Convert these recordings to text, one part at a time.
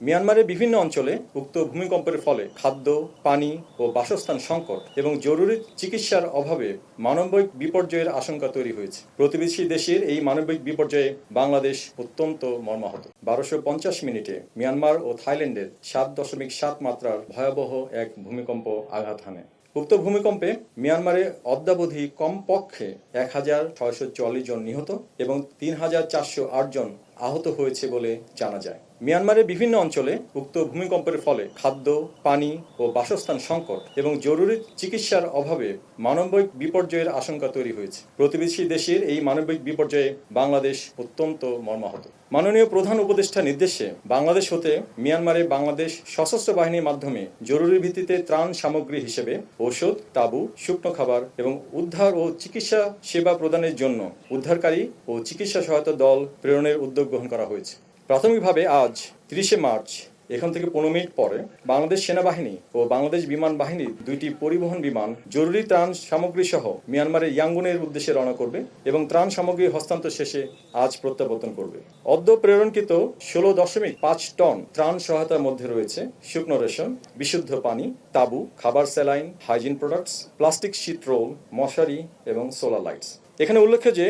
মিয়ানমারের বিভিন্ন অঞ্চলে উক্ত ভূমিকম্পের ফলে খাদ্য, পানি ও বাসস্থান সংকট এবং জরুরি চিকিৎসার অভাবে মানবিক বিপর্যয়ের আশঙ্কা তৈরি হয়েছে। প্রতিবেশী দেশের এই মানবিক বিপর্যয়ে বাংলাদেশ অত্যন্ত মর্মাহত। বারোশো পঞ্চাশ মিনিটে মিয়ানমার ও থাইল্যান্ডের সাত দশমিক সাত মাত্রার ভয়াবহ এক ভূমিকম্প আঘাত হানে। উক্ত ভূমিকম্পে মিয়ানমারে অদ্যাবধি কমপক্ষে এক হাজার ছয়শো চল্লিশ জন নিহত এবং তিন হাজার চারশো আট জন আহত হয়েছে বলে জানা যায়। মিয়ানমারের বিভিন্ন অঞ্চলে উক্ত ভূমিকম্পের ফলে খাদ্য, পানি ও বাসস্থান সংকট এবং জরুরি চিকিৎসার অভাবে মানবিক বিপর্যয়ের আশঙ্কা তৈরি হয়েছে। প্রতিবেশী দেশের এই মানবিক বিপর্যয়ে বাংলাদেশ অত্যন্ত মর্মাহত। মাননীয় প্রধান উপদেষ্টা নির্দেশে বাংলাদেশ হতে মিয়ানমারে বাংলাদেশ সশস্ত্র বাহিনীর মাধ্যমে জরুরি ভিত্তিতে ত্রাণ সামগ্রী হিসেবে ঔষধ, তাবু, শুকনো খাবার এবং উদ্ধার ও চিকিৎসা সেবা প্রদানের জন্য উদ্ধারকারী ও চিকিৎসা সহায়তা দল প্রেরণের উদ্যোগ গ্রহণ করা হয়েছে। প্রাথমিকভাবে আজ তিরিশে মার্চ, এখান থেকে পনেরো মিনিট পরে বাংলাদেশ সেনাবাহিনী ও বাংলাদেশ বিমান বাহিনীর দুইটি পরিবহন বিমান জরুরি ত্রাণ সামগ্রী সহ মিয়ানমারের ইয়াঙ্গুনের উদ্দেশ্যে রওনা করবে এবং ত্রাণ সামগ্রী হস্তান্তর শেষে আজ প্রত্যাবর্তন করবে। অদ্য প্রেরণকৃত ষোলো দশমিক পাঁচ টন ত্রাণ সহায়তার মধ্যে রয়েছে শুকনো রেশন বিশুদ্ধ পানি, তাবু, খাবার স্যালাইন, হাইজিন প্রোডাক্টস, প্লাস্টিক শীত রোল, মশারি এবং সোলার লাইটস। এখানে উল্লেখ্য যে,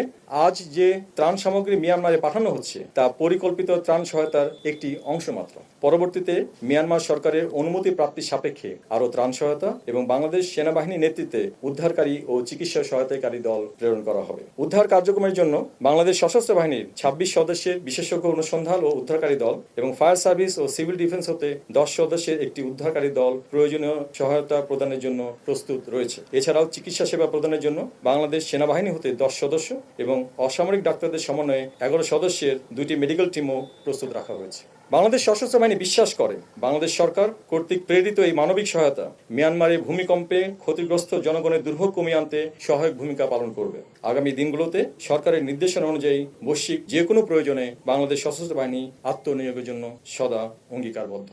আজ যে ত্রাণ সামগ্রী মিয়ানমারে পাঠানো হচ্ছে, তা পরিকল্পিত ত্রাণ সহায়তার একটি অংশ মাত্র। পরবর্তীতে মিয়ানমার সরকারের অনুমতি প্রাপ্তির সাপেক্ষে আরও ত্রাণ সহায়তা এবং বাংলাদেশ সেনাবাহিনীর নেতৃত্বে উদ্ধারকারী ও চিকিৎসা সহায়তাকারী দল প্রেরণ করা হবে। উদ্ধার কার্যক্রমের জন্য বাংলাদেশ সশস্ত্র বাহিনীর ছাব্বিশ সদস্যের বিশেষজ্ঞ অনুসন্ধান ও উদ্ধারকারী দল এবং ফায়ার সার্ভিস ও সিভিল ডিফেন্স হতে দশ সদস্যের একটি উদ্ধারকারী দল প্রয়োজনীয় সহায়তা প্রদানের জন্য প্রস্তুত রয়েছে। এছাড়াও চিকিৎসা সেবা প্রদানের জন্য বাংলাদেশ সেনাবাহিনী হতে দশ সদস্য এবং অসামরিক ডাক্তারদের সমন্বয়ে এগারো সদস্যের দুটি মেডিকেল টিমও প্রস্তুত রাখা হয়েছে। বাংলাদেশ সশস্ত্র বাহিনী বিশ্বাস করে, বাংলাদেশ সরকার কর্তৃক প্রেরিত এই মানবিক সহায়তা মিয়ানমারে ভূমিকম্পে ক্ষতিগ্রস্ত জনগণের দুর্ভোগ কমিয়ে আনতে সহায়ক ভূমিকা পালন করবে। আগামী দিনগুলোতে সরকারের নির্দেশনা অনুযায়ী বৈশ্বিক যে কোনো প্রয়োজনে বাংলাদেশ সশস্ত্র বাহিনী আত্মনিয়োগের জন্য সদা অঙ্গীকারবদ্ধ।